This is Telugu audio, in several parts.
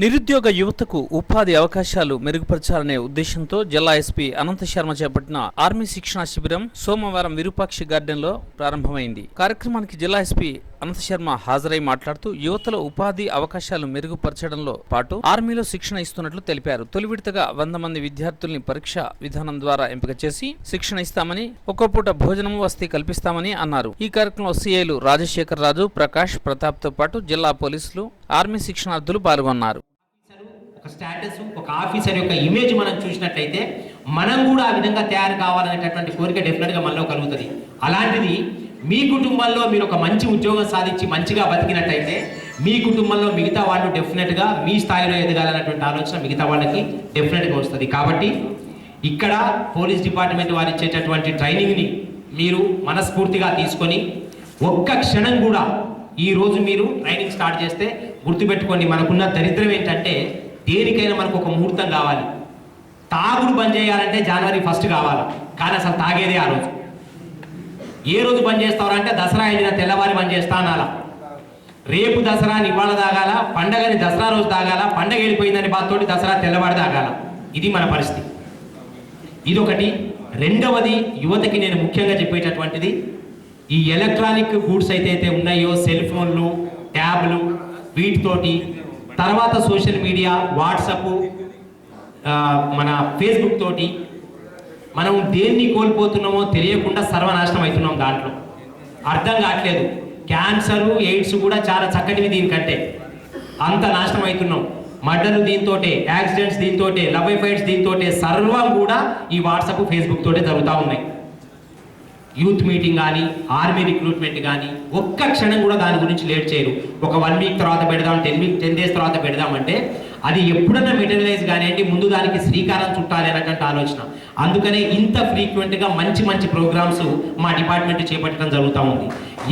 నిరుద్యోగ యువతకు ఉపాధి అవకాశాలు మెరుగుపరచాలనే ఉద్దేశంతో జిల్లా ఎస్పీ అనంత శర్మ చేపట్టిన ఆర్మీ శిక్షణా శిబిరం సోమవారం విరూపాక్షి గార్డెన్లో ప్రారంభమైంది. కార్యక్రమానికి జిల్లా ఎస్పీ అనంత శర్మ హాజరై మాట్లాడుతూ యువతలో ఉపాధి అవకాశాలు మెరుగుపరచడంలో పాటు ఆర్మీలో శిక్షణ ఇస్తున్నట్లు తెలిపారు. తొలి విడతగా వంద మంది విద్యార్థుల్ని పరీక్ష విధానం ద్వారా ఎంపిక చేసి శిక్షణ ఇస్తామని ఒక్కో పూట భోజనం వసతి కల్పిస్తామని అన్నారు. ఈ కార్యక్రమంలో సీఐలు రాజశేఖర్ రాజు ప్రకాష్ ప్రతాప్తో పాటు జిల్లా పోలీసులు ఆర్మీ శిక్షణార్థులు పాల్గొన్నారు. ఒక స్టేటస్ ఒక ఆఫీసర్ యొక్క ఇమేజ్ మనం చూసినట్లయితే మనం కూడా ఆ విధంగా తయారు కావాలనేటటువంటి కోరిక డెఫినెట్గా మనలో కలుగుతుంది. అలాంటిది మీ కుటుంబంలో మీరు ఒక మంచి ఉద్యోగం సాధించి మంచిగా బతికినట్టయితే మీ కుటుంబంలో మిగతా వాళ్ళు డెఫినెట్గా మీ స్థాయిలో ఎదగాలన్నటువంటి ఆలోచన మిగతా వాళ్ళకి డెఫినెట్గా వస్తుంది. కాబట్టి ఇక్కడ పోలీస్ డిపార్ట్మెంట్ వారు ఇచ్చేటటువంటి ట్రైనింగ్ని మీరు మనస్ఫూర్తిగా తీసుకొని ఒక్క క్షణం కూడా ఈ రోజు మీరు ట్రైనింగ్ స్టార్ట్ చేస్తే గుర్తుపెట్టుకోండి మనకున్న దరిద్రం ఏంటంటే దేనికైనా మనకు ఒక ముహూర్తం కావాలి. తాగుడు బంద్ చేయాలంటే జనవరి ఫస్ట్ కావాలి. కానీ అసలు తాగేదే ఆ రోజు. ఏ రోజు బంద్ చేస్తారంటే దసరా అయిన తెల్లవారి బంద్ చేస్తా అనాలా. రేపు దసరాని ఇవాళ తాగాల పండగని దసరా రోజు తాగాల పండగ వెళ్ళిపోయిందని బాధతోటి దసరా తెల్లవారి తాగాల. ఇది మన పరిస్థితి. ఇదొకటి. రెండవది యువతకి నేను ముఖ్యంగా చెప్పేటటువంటిది ఈ ఎలక్ట్రానిక్ గూడ్స్ అయితే ఉన్నాయో సెల్ ఫోన్లు ట్యాబ్లు వీటితోటి తర్వాత సోషల్ మీడియా వాట్సప్ మన ఫేస్బుక్ తోటి మనం దేన్ని కోల్పోతున్నామో తెలియకుండా సర్వనాశనం అవుతున్నాం దాంట్లో. అర్థం కావట్లేదు. క్యాన్సర్ ఎయిడ్స్ కూడా చాలా చక్కటివి దీనికంటే. అంత నాశనం అవుతున్నాం. మర్డర్లు దీంతోటే యాక్సిడెంట్స్ దీంతోటే లవ్ ఫైట్స్ దీంతోటే సర్వం కూడా ఈ వాట్సాప్ ఫేస్బుక్ తోటే జరుగుతూ ఉన్నాయి. యూత్ మీటింగ్ కానీ ఆర్మీ రిక్రూట్మెంట్ కానీ ఒక్క క్షణం కూడా దాని గురించి లేట్ చేయరు. ఒక వన్ వీక్ తర్వాత పెడదాం టెన్ వీక్ టెన్ డేస్ తర్వాత పెడదామంటే అది ఎప్పుడన్నా మెటీరియలైజ్ కానివ్వండి ముందు దానికి శ్రీకారం చుట్టాలి అనేటువంటి ఆలోచన. అందుకనే ఇంత ఫ్రీక్వెంట్గా మంచి మంచి ప్రోగ్రామ్స్ మా డిపార్ట్మెంట్ చేపట్టడం జరుగుతూ ఉంది.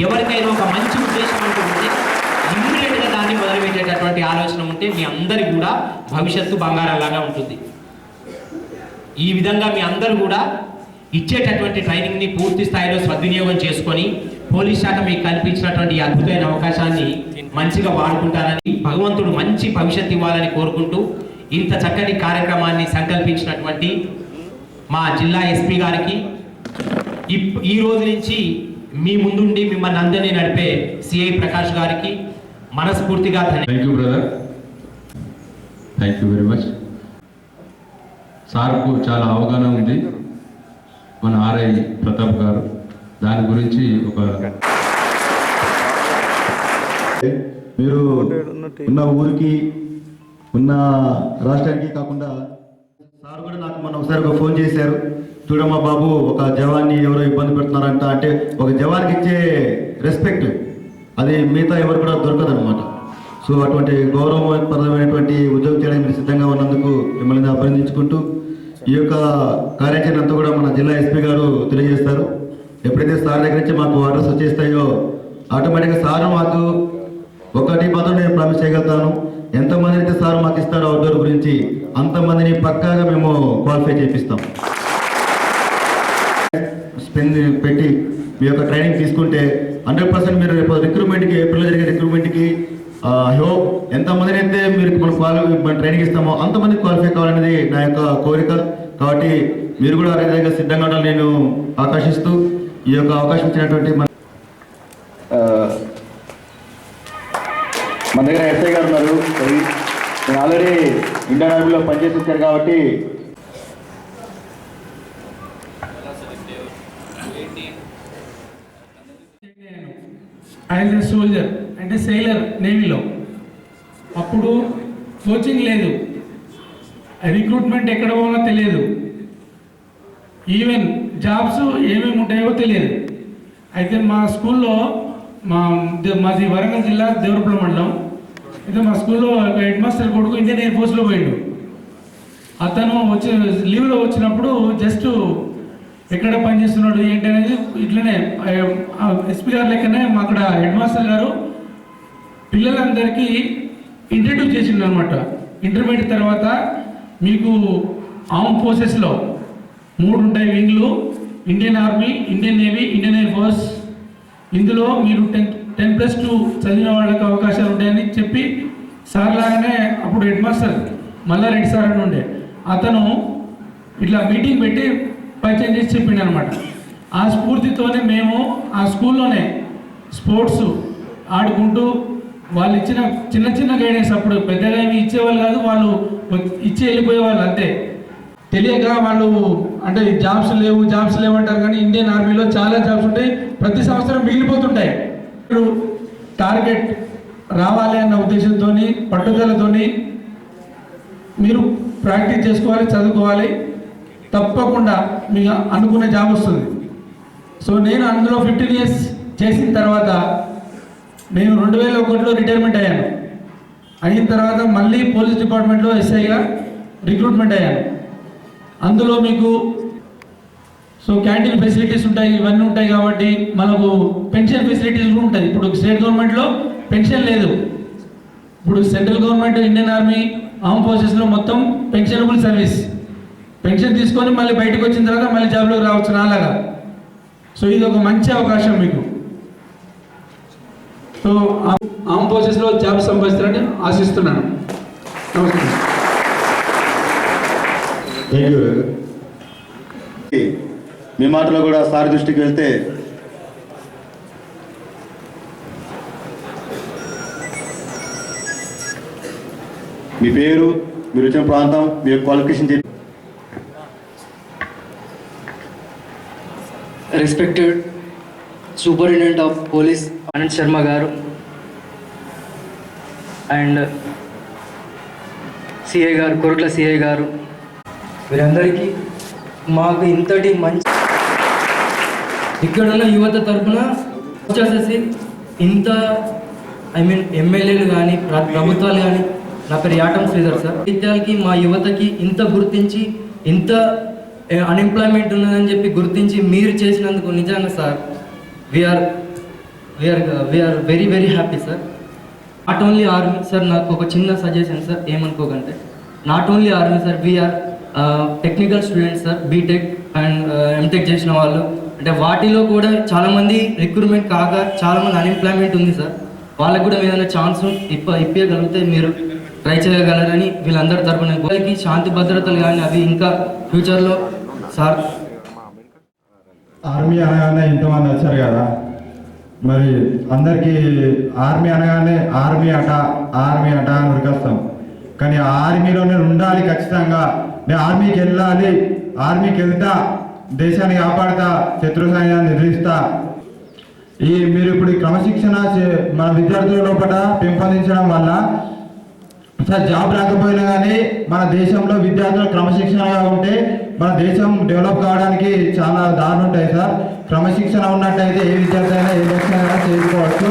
ఎవరికైనా ఒక మంచి ఉద్దేశం అంటూ ఉంటే ఇమ్మీడియట్గా దాన్ని మొదలుపెట్టేటటువంటి ఆలోచన ఉంటే మీ అందరి కూడా భవిష్యత్తు బంగారంలాగా ఉంటుంది. ఈ విధంగా మీ అందరూ కూడా ఇచ్చేటటువంటి ట్రైనింగ్ని పూర్తి స్థాయిలో సద్వినియోగం చేసుకొని పోలీస్ శాఖ మీకు కల్పించినటువంటి ఈ అద్భుతమైన అవకాశాన్ని మంచిగా వాడుకుంటారని భగవంతుడు మంచి భవిష్యత్తు ఇవ్వాలని కోరుకుంటూ ఇంత చక్కటి కార్యక్రమాన్ని సంకల్పించినటువంటి మా జిల్లా ఎస్పీ గారికి. ఈ రోజు నుంచి మీ ముందుండి మిమ్మల్ని అందరినీ నడిపే సిఐ ప్రకాష్ గారికి మనస్ఫూర్తిగా thank you brother thank you very much సార్కు చాలా అవగాహన ఉంది. మన ఆర్ఐ ప్రతాప్ గారు. దాని గురించి ఒక మీరు ఉన్న ఊరికి ఉన్న రాష్ట్రానికి కాకుండా సార్ కూడా నాకు మొన్న ఒకసారి ఒక ఫోన్ చేశారు. చూడమ్మా బాబు ఒక జవాన్ని ఎవరో ఇబ్బంది పెడుతున్నారంట అంటే ఒక జవాన్కి ఇచ్చే రెస్పెక్ట్ అది మిగతా ఎవరు కూడా దొరకదనమాట సో అటువంటి గౌరవప్రదమైనటువంటి ఉద్యోగం చేయడానికి మీరు సిద్ధంగా ఉన్నందుకు మిమ్మల్ని అభినందించుకుంటూ ఈ యొక్క కార్యాచరణ అంతా కూడా మన జిల్లా ఎస్పీ గారు తెలియజేస్తారు. ఎప్పుడైతే సార్ దగ్గర నుంచి మాకు ఆర్డర్స్ వచ్చేస్తాయో ఆటోమేటిక్గా సార్ మాకు ఒకటి మాత్రం నేను ప్రామిస్ చేయగలుగుతాను. ఎంతమంది అయితే సార్ మాకు ఇస్తారు అవుట్డోర్ గురించి అంతమందిని పక్కాగా మేము క్వాలిఫై చేపిస్తాం. స్పెండ్ పెట్టి మీ యొక్క ట్రైనింగ్ తీసుకుంటే హండ్రెడ్ పర్సెంట్ మీరు రేపు రిక్రూట్మెంట్కి ఏప్రిల్ జరిగే రిక్రూట్మెంట్కి హోప్ ఎంతమందిని అయితే మీరు మనం క్వాలిఫై మన ట్రైనింగ్ ఇస్తామో అంతమంది క్వాలిఫై కావాలనేది నా యొక్క కోరిక. కాబట్టి మీరు కూడా అదే విధంగా సిద్ధంగా ఉండాలని నేను ఆకాశిస్తూ ఈ యొక్క అవకాశం ఇచ్చినటువంటి మన ఆ, మన దగ్గర ఎస్ఐ గారు ఉన్నారు. నేను ఆల్రెడీ ఇండియన్ ఆర్మీలో పనిచేసేసారు కాబట్టి. యాజ్ ఎ సోల్జర్ అంటే సెయిలర్ నేవీలో అప్పుడు కోచింగ్ లేదు. రిక్రూట్మెంట్ ఎక్కడ పోవాలో తెలియదు. ఈవెన్ జాబ్స్ ఏమేమి ఉంటాయో తెలియదు. అయితే మా స్కూల్లో మా దే- మాది వరంగల్ జిల్లా దేవరపల్లి మండలం. అయితే మా స్కూల్లో ఒక హెడ్ మాస్టర్ కొడుకు ఇండియన్ ఎయిర్ ఫోర్స్లో పోయాడు. అతను వచ్చి లీవ్లో వచ్చినప్పుడు జస్ట్ ఎక్కడ పనిచేస్తున్నాడు ఏంటి అనేది ఇట్లనే ఎస్పీ గారు లెక్కనే మా అక్కడ హెడ్ మాస్టర్ గారు పిల్లలందరికీ ఇంట్రడ్యూస్ చేసిండు అనమాట ఇంటర్మీడియట్ తర్వాత మీకు ఆర్మ్ ఫోర్సెస్లో మూడు ఉంటాయి వింగ్లు Indian army Indian navy Indian air force. ఇందులో మీరు టెన్త్ టెన్ ప్లస్ టూ చదివిన వాళ్ళకి అవకాశాలు ఉంటాయని చెప్పి సార్ లాగానే అప్పుడు హెడ్ మాస్టర్ మల్లారెడ్డి సార్ అని ఉండే. అతను ఇట్లా మీటింగ్ పెట్టి పరిచయం చేసి చెప్పిండు అనమాట ఆ స్ఫూర్తితోనే మేము ఆ స్కూల్లోనే స్పోర్ట్స్ ఆడుకుంటూ వాళ్ళు ఇచ్చిన చిన్న చిన్న గైడెన్స్ అప్పుడు పెద్దగా ఏమి ఇచ్చేవాళ్ళు కాదు వాళ్ళు ఇచ్చి వెళ్ళిపోయేవాళ్ళు అంతే. తెలియక వాళ్ళు అంటే జాబ్స్ లేవు జాబ్స్ లేవు అంటారు కానీ ఇండియన్ ఆర్మీలో చాలా జాబ్స్ ఉంటాయి. ప్రతి సంవత్సరం మిగిలిపోతుంటాయి. టార్గెట్ రావాలి అన్న ఉద్దేశంతో పట్టుదలతోని మీరు ప్రాక్టీస్ చేసుకోవాలి చదువుకోవాలి. తప్పకుండా మీకు అనుకున్న జాబ్ వస్తుంది. సో నేను అందులో ఫిఫ్టీన్ ఇయర్స్ చేసిన తర్వాత నేను రెండు వేల ఒకటిలో రిటైర్మెంట్ అయ్యాను. అయిన తర్వాత మళ్ళీ పోలీస్ డిపార్ట్మెంట్లో ఎస్ఐగా రిక్రూట్మెంట్ అయ్యాను. అందులో మీకు సో క్యాంటీన్ ఫెసిలిటీస్ ఉంటాయి ఇవన్నీ ఉంటాయి కాబట్టి మనకు పెన్షన్ ఫెసిలిటీస్ కూడా ఉంటాయి. ఇప్పుడు స్టేట్ గవర్నమెంట్లో పెన్షన్ లేదు. ఇప్పుడు central government Indian army arm ఫోర్సెస్లో మొత్తం పెన్షనబుల్ సర్వీస్. పెన్షన్ తీసుకొని మళ్ళీ బయటకు వచ్చిన తర్వాత మళ్ళీ జాబ్లోకి రావచ్చు నాలాగా. సో ఇది ఒక మంచి అవకాశం మీకు. సో ఆర్మ్ ఫోర్సెస్లో జాబ్ సంపాదిస్తారని ఆశిస్తున్నాను. నమస్తే. మీ మాటలో కూడా సార్ దృష్టికి వెళ్తే మీ పేరు మీరు వచ్చిన ప్రాంతం మీ యొక్క క్వాలిఫికేషన్ చెప్పి respected superintendent of police Anand Sharma గారు. అండ్ సిఐ గారు కొరట్ల సిఐ గారు. వీరందరికీ మాకు ఇంతటి మంచి ఇక్కడున్న యువత తరఫున వచ్చేసేసి ఇంత ఐ మీన్ ఎమ్మెల్యేలు కానీ ప్రభుత్వాలు కానీ నా పేరు యాటం శ్రీధర్ సార్. విద్యాలకి మా యువతకి ఇంత గుర్తించి ఇంత అన్ఎంప్లాయ్మెంట్ ఉన్నదని చెప్పి గుర్తించి మీరు చేసినందుకు నిజంగా sir we are we are we are very very happy sir. Not only army sir నాకు ఒక చిన్న suggestion sir ఏమనుకోకంటే not only army sir we are technical students sir BTech and MTech చేసిన వాళ్ళు. అంటే వాటిలో కూడా చాలామంది రిక్రూట్మెంట్ కాక చాలామంది అన్ఎంప్లాయ్మెంట్ ఉంది సార్. వాళ్ళకు కూడా ఏదైనా ఛాన్స్ ఇప్ప ఇప్పగలిగితే మీరు ట్రై చేయగలరని వీళ్ళందరి తరపున వాళ్ళకి శాంతి భద్రతలు కానీ అవి ఇంకా ఫ్యూచర్లో సార్. ఆర్మీ అనగానే ఇంతమంది వచ్చారు కదా. మరి అందరికీ ఆర్మీ అనగానే ఆర్మీ అట ఆర్మీ అట అని ఉరికొస్తాం. కానీ ఆ నేను ఉండాలి ఖచ్చితంగా. నేను ఆర్మీకి వెళ్ళాలి. ఆర్మీకి వెళ్తా. దేశాన్ని కాపాడుతా శత్రు నిర్వహిస్తా ఈ మీరు ఇప్పుడు క్రమశిక్షణ చే- మన విద్యార్థుల లోపల పెంపొందించడం వల్ల సార్ జాబ్ రాకపోయినా కానీ మన దేశంలో విద్యార్థులు క్రమశిక్షణగా ఉంటే మన దేశం డెవలప్ కావడానికి చాలా దారులు ఉంటాయి సార్. క్రమశిక్షణ ఉన్నట్టయితే ఏ విద్యార్థి అయినా ఏ లక్ష్యం అయినా చేసుకోవచ్చు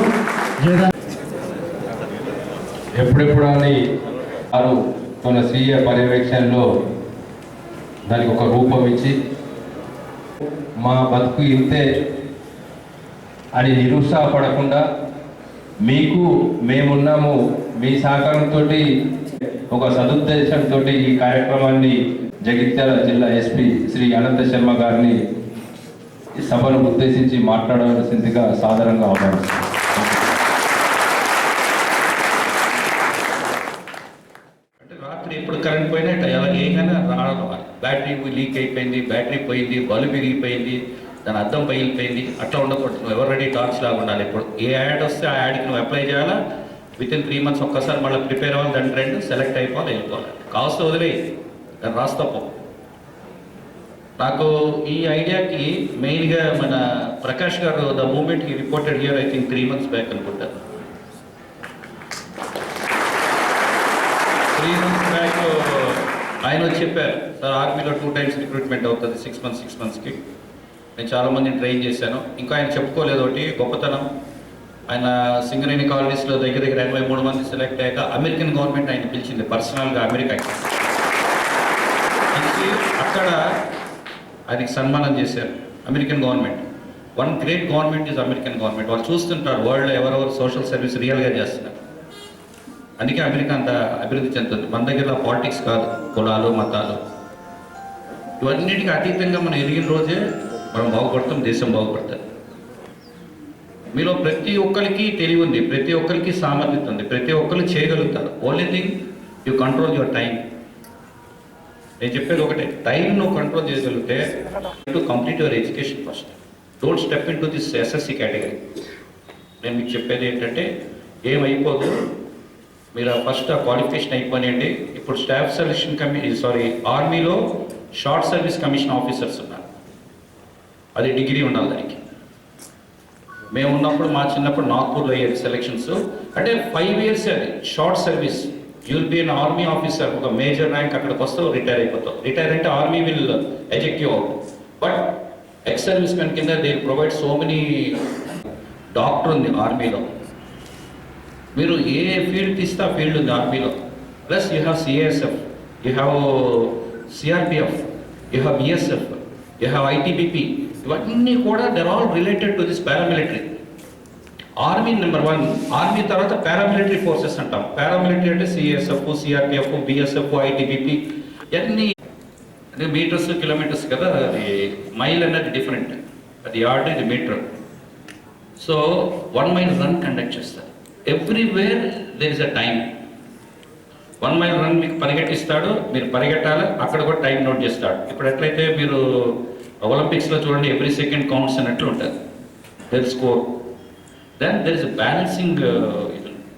ఎప్పుడెప్పుడు అని వారు స్వీయ పర్యవేక్షణలో దానికి ఒక రూపం ఇచ్చి మా బతుకు ఇంతే అని నిరుత్సాహపడకుండా మీకు మేమున్నాము మీ సహకారంతో ఒక సదుద్దేశంతో ఈ కార్యక్రమాన్ని జగిత్యాల జిల్లా ఎస్పీ శ్రీ అనంత శర్మ గారిని సభను ఉద్దేశించి మాట్లాడవలసిందిగా సాధారణంగా ఆహ్వానిస్తున్నాను అంటే రాత్రి ఎప్పుడు కరెంట్ పోయినా ఇట్లా బ్యాటరీ లీక్ అయిపోయింది బ్యాటరీ పోయింది బల్బు విరిగిపోయింది దాని అర్థం పగిలిపోయింది అట్లా ఉండకూడదు. నువ్వు ఎవరు రెడీ టార్చ్ లాగా ఉండాలి. ఇప్పుడు ఏ యాడ్ వస్తే ఆ యాడ్కి నువ్వు అప్లై చేయాలా? విత్ ఇన్ త్రీ మంత్స్ ఒక్కసారి మళ్ళీ ప్రిపేర్ అవ్వాలి దాని ట్రెండ్ సెలెక్ట్ అయిపోవాలి వెళ్ళిపోవాలి. కాస్ట్ వదిలే దాన్ని రాస్తపో నాకు ఈ ఐడియాకి మెయిన్గా మన ప్రకాష్ గారు ద మూమెంట్ ఈ reported here I think three months back అనుకుంటారు త్రీ మంత్స్ బ్యాక్ ఆయన వచ్చి చెప్పారు సార్ ఆర్మీలో టూ టైమ్స్ రిక్రూట్మెంట్ అవుతుంది సిక్స్ మంత్స్ సిక్స్ మంత్స్కి నేను చాలా మందిని ట్రైన్ చేశాను. ఇంకా ఆయన చెప్పుకోలేదు ఒకటి గొప్పతనం. ఆయన సింగరేణి కాలనీస్లో దగ్గర దగ్గర ఎనభై మూడు మంది సెలెక్ట్ అయ్యాక అమెరికన్ గవర్నమెంట్ ఆయన పిలిచింది పర్సనల్గా అమెరికాకి పిలిచి అక్కడ ఆయనకి సన్మానం చేశారు American government one great government is American government వాళ్ళు చూస్తుంటారు వరల్డ్ ఎవరెవరు సోషల్ సర్వీస్ రియల్గా చేస్తున్నారు. అందుకే అమెరికా అంత అభివృద్ధి చెందుతుంది. మన దగ్గర పాలిటిక్స్ కాదు కులాలు మతాలు. ఇవన్నిటికీ అతీతంగా మనం ఎదిగిన రోజే మనం బాగుపడతాం దేశం బాగుపడుతుంది. మీలో ప్రతి ఒక్కరికి తెలివి ఉంది ప్రతి ఒక్కరికి సామర్థ్యత ఉంది ప్రతి ఒక్కరు చేయగలుగుతారు. Only thing you control your time నేను చెప్పేది ఒకటే టైం నువ్వు కంట్రోల్ చేయగలిగితే to complete your education first don't step in to this SSC category నేను మీకు చెప్పేది ఏంటంటే ఏమైపోదు మీరు ఫస్ట్ ఆ క్వాలిఫికేషన్ అయిపోయినండి. ఇప్పుడు స్టాఫ్ సెలక్షన్ కమి సారీ ఆర్మీలో షార్ట్ సర్వీస్ కమిషన్ ఆఫీసర్స్ ఉన్నారు. అది డిగ్రీ ఉండాలి దానికి. మేము ఉన్నప్పుడు మా చిన్నప్పుడు నాగ్పూర్లో అయ్యేది సెలక్షన్స్ అంటే ఫైవ్ ఇయర్స్ అది short service you'll be an army officer ఒక మేజర్ ర్యాంక్ అక్కడికి వస్తావు రిటైర్ అయిపోతావు. రిటైర్ అంటే army will eject you out but ex servicemen కింద they provide so many doctor ఉంది ఆర్మీలో మీరు ఏ ఫీల్డ్ తీస్తే ఆ ఫీల్డ్ ఉంది ఆర్మీలో plus you have CASF you have CRPF you have BSF you have ITBP ఇవన్నీ కూడా there all related to this paramilitary army number one army తర్వాత పారామిలిటరీ ఫోర్సెస్ అంటాం. పారామిలిటరీ అంటే సిఎస్ఎఫ్ సిఆర్పిఎఫ్ బిఎస్ఎఫ్ ఐటీబీపీ ఇవన్నీ అంటే మీటర్స్ కిలోమీటర్స్ కదా అది మైల్ అనేది డిఫరెంట్ అది యార్డ్ ఇది metre so one mile run conduct చేస్తారు. Everywhere there is a time one mile run మీకు పరిగెట్టిస్తాడు మీరు పరిగెట్టాలి? అక్కడ కూడా టైం నోట్ చేస్తాడు. ఇప్పుడు ఎట్లయితే మీరు ఒలింపిక్స్లో చూడండి ఎవ్రీ సెకండ్ కౌంట్స్ అన్నట్లు ఉంటుంది. There score then there is balancing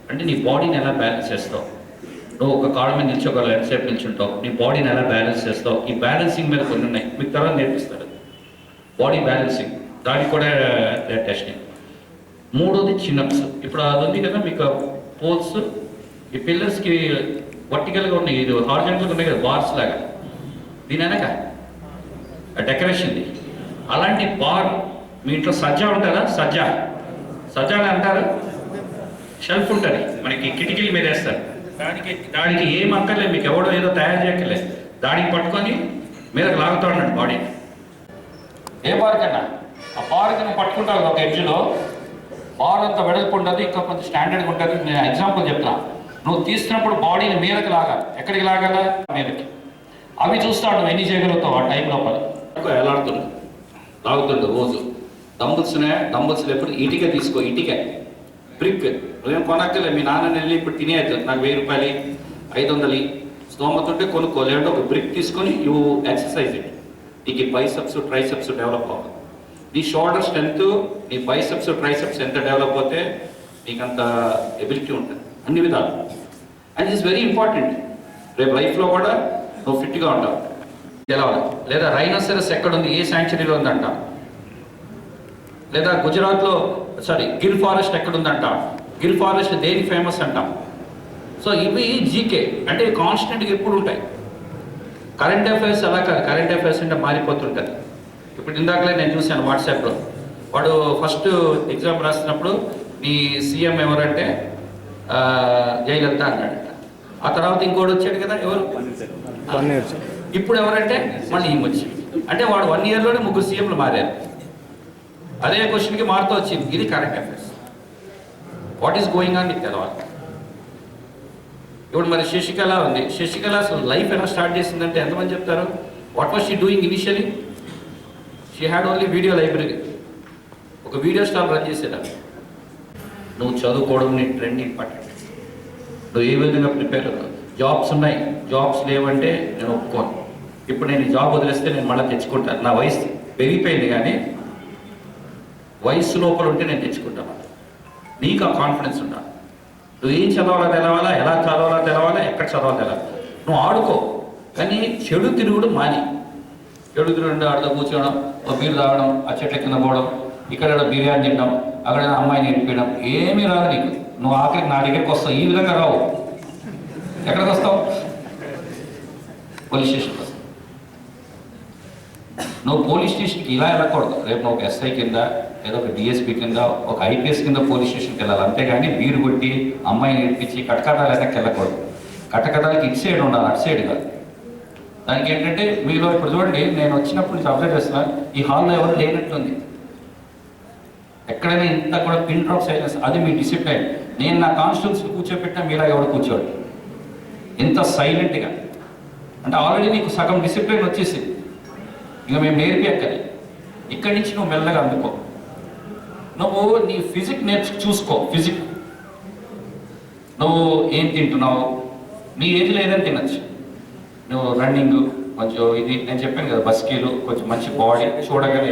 అంటే నీ బాడీని ఎలా బ్యాలెన్స్ చేస్తావు? నువ్వు ఒక కాళ్ళ మీద నిలిచి ఒక లెఫ్ట్ సైడ్ నిల్చుంటావు. నీ బాడీని ఎలా బ్యాలెన్స్ చేస్తావు? ఈ బ్యాలెన్సింగ్ మీద కొన్ని ఉన్నాయి. మీకు తర్వాత నేర్పిస్తారు బాడీ బ్యాలెన్సింగ్ దానికి కూడా uh, టెస్టింగ్ మూడోది చిన్నప్స్. ఇప్పుడు అది ఉంది కదా మీకు పోల్స్ ఈ పిల్లర్స్కి వర్టికల్గా ఉన్నాయి. ఇది హార్జెంటల్గా ఉన్నాయి కదా బార్స్ లాగా. దీని వెనక డెకరేషన్ది అలాంటి బార్ మీ ఇంట్లో సజ్జా ఉంటుందా? సజ్జా. సజ్జా అని అంటారు. షెల్ఫ్ ఉంటుంది. మనకి కిటికీల మీద వేస్తారు. దానికి దానికి ఏం అక్కర్లేదు. మీకు ఎవడో ఏదో తయారు చేయక్కర్లేదు. దానికి పట్టుకొని మీదకి లాగుతాడు బాడీ ఏ బార్ కన్నా? ఆ బార్ కన్నా పట్టుకుంటారు ఒక ఎడ్జ్లో. బాల్ అంత వెడల్పు ఉంటుంది ఇంకా కొంచెం స్టాండర్డ్గా ఉంటుంది. నేను ఎగ్జాంపుల్ చెప్తున్నా. నువ్వు తీసుకున్నప్పుడు బాడీని మీదకి లాగాలి ఎక్కడికి లాగాలా? మీదకి. అవి చూస్తాడు నువ్వు ఎన్ని చేయగలుగుతావు ఆ టైం లోపల. ఎలాడుతుంది లాగుతుండు రోజు. డంబుల్స్నే దంబుల్స్ ఎప్పుడు ఇటుక తీసుకో ఇటుక. బ్రిక్. నువ్వేం కొనక్కలే మీ నాన్న వెళ్ళి ఇప్పుడు తినేది నాకు వెయ్యి రూపాయలు ఐదు వందలు స్తోమత ఉంటే కొనుక్కో. లేదంటే ఒక బ్రిక్ తీసుకొని యూ ఎక్సర్సైజ్ ఇట్ నీకు బైసెప్స్ ట్రైసెప్స్ డెవలప్ అవ్వాలి. నీ షోల్డర్ స్ట్రెంత్ నీ బైసెప్స్ ట్రైసెప్స్ ఎంత డెవలప్ అవుతే నీకు అంత ఎబిలిటీ ఉంటుంది. అన్ని విధాలు. అండ్ ఇట్స్ వెరీ ఇంపార్టెంట్ రేపు లైఫ్లో కూడా నువ్వు ఫిట్గా ఉంటావు. గెలవాలి. లేదా రైనోసెరస్ ఎక్కడ ఉంది ఏ శాంచురీలో ఉందంట? లేదా గుజరాత్లో సారీ గిల్ ఫారెస్ట్ ఎక్కడ ఉందంట గిల్ ఫారెస్ట్ దేని ఫేమస్ అంటాం? సో ఇవి జీకే అంటే కాన్స్టెంట్గా ఎప్పుడు ఉంటాయి. కరెంట్ అఫైర్స్ అలా కాదు. కరెంట్ అఫైర్స్ అంటే మారిపోతుంటుంది. ఇప్పుడు ఇందాకలే నేను చూశాను వాట్సాప్లో. వాడు ఫస్ట్ ఎగ్జామ్ రాసినప్పుడు నీ సీఎం ఎవరంటే జయలలిత అన్నాడు. ఆ తర్వాత ఇంకోటి వచ్చాడు కదా ఎవరు? ఇప్పుడు ఎవరంటే మళ్ళీ ఈమె వచ్చింది అంటే వాడు వన్ ఇయర్లోనే ముగ్గురు సీఎంలు మారారు. అదే క్వశ్చన్కి మారుతూ వచ్చింది. ఇది current affairs what is going on నీకు తెలవాలి ఇప్పుడు మరి శశికళ ఉంది. శశికళ అసలు లైఫ్ ఎలా స్టార్ట్ చేసిందంటే ఎంతమంది చెప్తారు? What was she doing initially she had only video library ఒక వీడియో స్టాల్ రన్ చేసేదా నువ్వు చదువుకోవడం నీ ట్రెండ్ ఇంపార్టెంట్ నువ్వు ఏ విధంగా ప్రిపేర్ జాబ్స్ ఉన్నాయి. జాబ్స్ లేవంటే నేను ఒప్పుకోను. ఇప్పుడు నేను ఈ జాబ్ వదిలేస్తే నేను మళ్ళీ తెచ్చుకుంటాను నా వయసు పెరిగిపోయింది కానీ వయసు లోపల ఉంటే నేను తెచ్చుకుంటాను నీకు ఆ కాన్ఫిడెన్స్ ఉండాలి నువ్వు ఏం చదవాలో తెలవాలా? ఎలా చదవాలో తెలవాలా? ఎక్కడ చదవాలో తెలవాలి? నువ్వు ఆడుకో. కానీ చెడు తిరుగుడు మాని. చెడు తిరుగుడు ఆడతో కూర్చోవడం ఒక బీరు తాగడం ఆ చెట్ల కింద పోవడం ఇక్కడ బిర్యానీ తినడం అక్కడ అమ్మాయిని నేర్పించడం ఏమీ రాదు నీకు. నువ్వు ఆఖరికి నా దగ్గరికి వస్తావు ఈ విధంగా రావు. ఎక్కడికి వస్తావు? పోలీస్ స్టేషన్కి వస్తావు. నువ్వు పోలీస్ స్టేషన్కి ఇలా వెళ్ళకూడదు. రేపు నువ్వు ఒక ఎస్ఐ కింద ఏదో ఒక డిఎస్పీ కింద ఒక ఐపీఎస్ కింద పోలీస్ స్టేషన్కి వెళ్ళాలి. అంతేగాని బీరు కొట్టి అమ్మాయిని నేర్పించి కటకటాలు వెనక్కి వెళ్ళకూడదు. కటకటాలకి ఇటు సైడ్ ఉండాలి అటు సైడ్ కాదు. దానికి ఏంటంటే మీలో ఇప్పుడు చూడండి నేను వచ్చినప్పుడు నుంచి అబ్జర్వ్ చేస్తున్నాను ఈ హాల్లో ఎవరు లేనట్టుంది ఎక్కడైనా ఇంత కూడా పిన్ డ్రాప్ సైలెన్స్ అది మీ డిసిప్లైన్ నేను నా కాన్స్టిట్యూన్సీ కూర్చోబెట్టినా మీలా ఎవరు కూర్చోడు. ఎంత సైలెంట్గా అంటే ఆల్రెడీ నీకు సగం డిసిప్లైన్ వచ్చేసింది. ఇక మేము నేర్పియక్కది ఇక్కడి నుంచి నువ్వు మెల్లగా అందుకో. నువ్వు నీ ఫిజిక్ నేర్చు చూసుకో ఫిజిక్ నువ్వు ఏం తింటున్నావు? నీ ఏజ్లో ఏదైనా తినచ్చు. నువ్వు రన్నింగ్ కొంచెం ఇది నేను చెప్పాను కదా బస్కీలు కొంచెం మంచి బాడీ చూడగానే